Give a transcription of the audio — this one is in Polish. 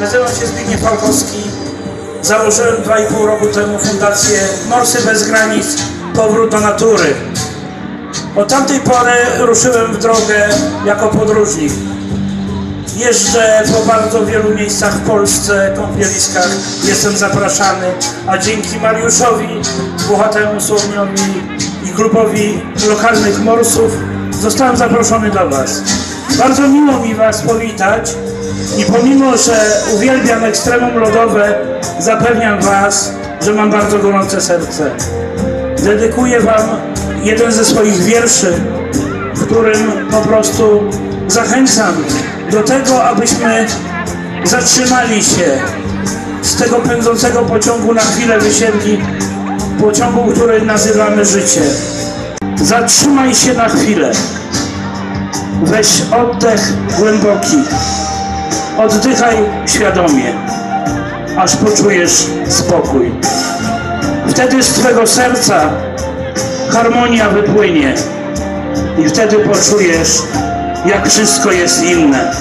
Nazywam się Zbigniew Falkowski. Założyłem 2,5 roku temu fundację Morsy Bez Granic Powrót do Natury. Od tamtej pory ruszyłem w drogę jako podróżnik. Jeżdżę po bardzo wielu miejscach w Polsce, kąpieliskach, jestem zapraszany, a dzięki Mariuszowi, Buchatemu Słowniowi i grupowi lokalnych morsów zostałem zaproszony do Was. Bardzo miło mi Was powitać i pomimo, że uwielbiam ekstremum lodowe, zapewniam Was, że mam bardzo gorące serce. Dedykuję Wam jeden ze swoich wierszy, w którym po prostu zachęcam do tego, abyśmy zatrzymali się z tego pędzącego pociągu na chwilę wysiedli, pociągu, który nazywamy życie. Zatrzymaj się na chwilę. Weź oddech głęboki. Oddychaj świadomie, aż poczujesz spokój. Wtedy z Twego serca harmonia wypłynie i wtedy poczujesz, jak wszystko jest inne.